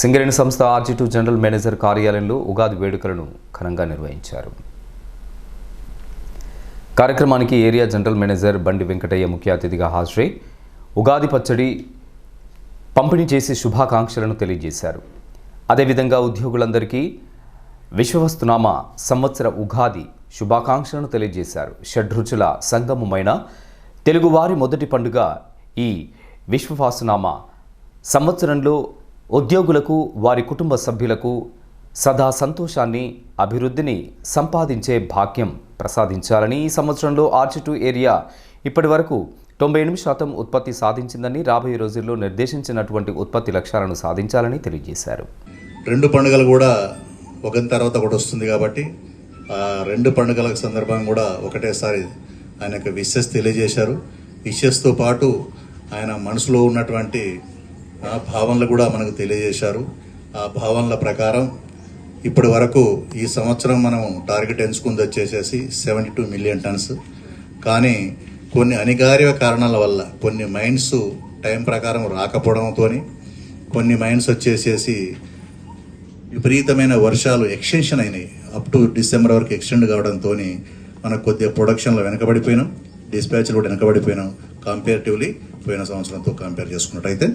సింగరేణి సంస్థ ఆర్జీటూ general manager కార్యాలయంలో ఉగాది వేడుకలను ఘనంగా నిర్వహించారు. కార్యక్రమానికి ఏరియా జనరల్ మేనేజర్ బండి వెంకటయ్య ముఖ్య అతిథిగా హాజరై ఉగాది పచ్చడి పంపిణీ చేసి శుభాకాంక్షలను తెలియజేశారు. అదేవిధంగా ఉద్యోగులందరికీ విశ్వవస్తునామ సంవత్సర ఉగాది శుభాకాంక్షలను తెలియజేశారు. షడ్రుచుల సంగమమైన తెలుగువారి మొదటి పండుగ ఈ విశ్వవాసునామ సంవత్సరంలో ఉద్యోగులకు వారి కుటుంబ సభ్యులకు సదా సంతోషాన్ని అభివృద్ధిని సంపాదించే భాగ్యం ప్రసాదించాలని ఈ సంవత్సరంలో ఆర్చి టూ ఏరియా ఇప్పటి వరకు తొంభై ఎనిమిది శాతం ఉత్పత్తి సాధించిందని రాబోయే రోజుల్లో నిర్దేశించినటువంటి ఉత్పత్తి లక్ష్యాలను సాధించాలని తెలియజేశారు. రెండు పండుగలు కూడా ఒకరి తర్వాత ఒకటి వస్తుంది కాబట్టి ఆ రెండు పండుగల సందర్భంగా కూడా ఒకటేసారి ఆయన యొక్క విషెస్ తెలియజేశారు. విషెస్తో పాటు ఆయన మనసులో ఉన్నటువంటి భావనలు కూడా మనకు తెలియజేశారు. ఆ భావనల ప్రకారం ఇప్పటి వరకు ఈ సంవత్సరం మనం టార్గెట్ ఎంచుకుంది వచ్చేసేసి సెవెంటీ టూ మిలియన్ టన్స్. కానీ కొన్ని అనిగార్య కారణాల వల్ల కొన్ని మైండ్స్ టైం ప్రకారం రాకపోవడంతో కొన్ని మైండ్స్ వచ్చేసేసి విపరీతమైన వర్షాలు ఎక్స్టెన్షన్ అయినాయి. అప్ టు డిసెంబర్ వరకు ఎక్స్టెండ్ కావడంతో మనకు కొద్దిగా ప్రొడక్షన్లో వెనకబడిపోయినాం. డిస్పాచ్లు కూడా వెనకబడిపోయినాం. కంపేరిటివ్లీ పోయిన సంవత్సరంతో కంపేర్ చేసుకున్నట్టయితే.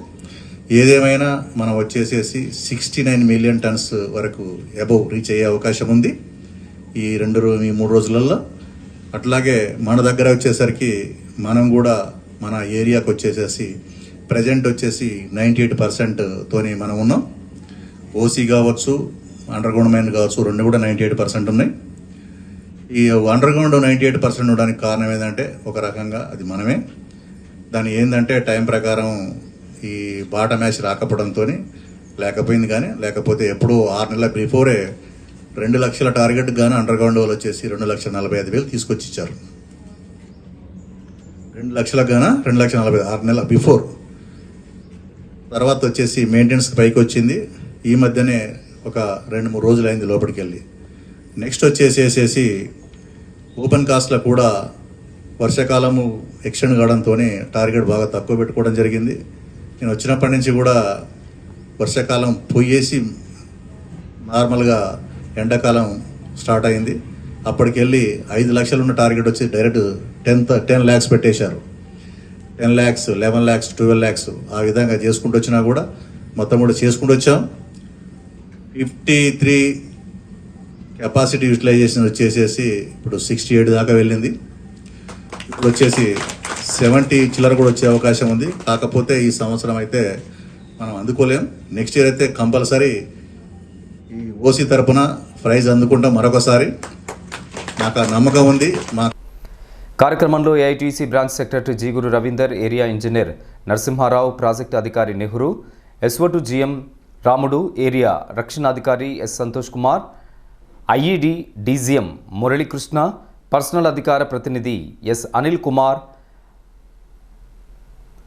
ఏదేమైనా మనం వచ్చేసేసి సిక్స్టీ నైన్ మిలియన్ టన్స్ వరకు అబౌవ్ రీచ్ అయ్యే అవకాశం ఉంది. ఈ రెండు రో ఈ మూడు రోజులలో అట్లాగే మన దగ్గర వచ్చేసరికి మనం కూడా మన ఏరియాకు వచ్చేసేసి ప్రజెంట్ వచ్చేసి నైంటీ ఎయిట్ పర్సెంట్తోని మనం ఉన్నాం. ఓసీ కావచ్చు అండర్గ్రౌండ్ మైన్ కావచ్చు రెండు కూడా నైంటీ ఎయిట్ పర్సెంట్ ఉన్నాయి. ఈ అండర్గ్రౌండ్ నైంటీ ఎయిట్ పర్సెంట్ ఉండడానికి కారణం ఏంటంటే ఒక రకంగా అది మనమే. దాని ఏంటంటే టైం ప్రకారం ఈ బాట మ్యాచ్ రాకపోవడంతో లేకపోయింది కానీ లేకపోతే ఎప్పుడో ఆరు నెలల బిఫోరే రెండు లక్షల టార్గెట్ గాను అండర్ గ్రౌండ్ వాళ్ళు వచ్చేసి రెండు లక్షల నలభై ఐదు వేలు తీసుకొచ్చి ఇచ్చారు రెండు లక్షలకు గాన? రెండు లక్షల నలభై ఆరు నెలల బిఫోర్. తర్వాత వచ్చేసి మెయింటెనెన్స్ పైకి వచ్చింది. ఈ మధ్యనే ఒక రెండు మూడు రోజులు అయింది లోపలికి వెళ్ళి నెక్స్ట్ వచ్చేసేసేసి ఓపెన్ కాస్ట్లో కూడా వర్షాకాలము ఎక్స్టెండ్ కావడంతో టార్గెట్ బాగా తక్కువ పెట్టుకోవడం జరిగింది. నేను వచ్చినప్పటి నుంచి కూడా వర్షాకాలం పోయేసి నార్మల్గా ఎండాకాలం స్టార్ట్ అయింది. అప్పటికెళ్ళి ఐదు లక్షలు ఉన్న టార్గెట్ వచ్చి డైరెక్ట్ టెన్త్ టెన్ ల్యాక్స్ పెట్టేశారు. Ten lakhs eleven lakhs twelve lakhs ఆ విధంగా చేసుకుంటూ వచ్చినా కూడా మొత్తం కూడా చేసుకుంటూ వచ్చాం. ఫిఫ్టీ త్రీ కెపాసిటీ యూటిలైజేషన్ వచ్చేసేసి ఇప్పుడు సిక్స్టీ ఎయిట్ దాకా వెళ్ళింది. ఇప్పుడు వచ్చేసి సెవెంటీ చిల్లర కూడా వచ్చే అవకాశం ఉంది. కాకపోతే ఈ సంవత్సరం అయితే మనం అందుకోలేం. నెక్స్ట్ ఇయర్ అయితే కంపల్సరీ ఈ ఓసీ తరపున ప్రైజ్ అందుకుంటాం మరొకసారి. నాకు ఆ నమ్మకం ఉంది. మా కార్యక్రమంలో AITC branch secretary Jiguru Ravinder area engineer Narasimharao project అధికారి Nehru ఎస్వటు GM Ramudu area రక్షణాధికారి S Santosh Kumar IED DGM Muralikrishna personal అధికార ప్రతినిధి ఎస్ అనిల్ కుమార్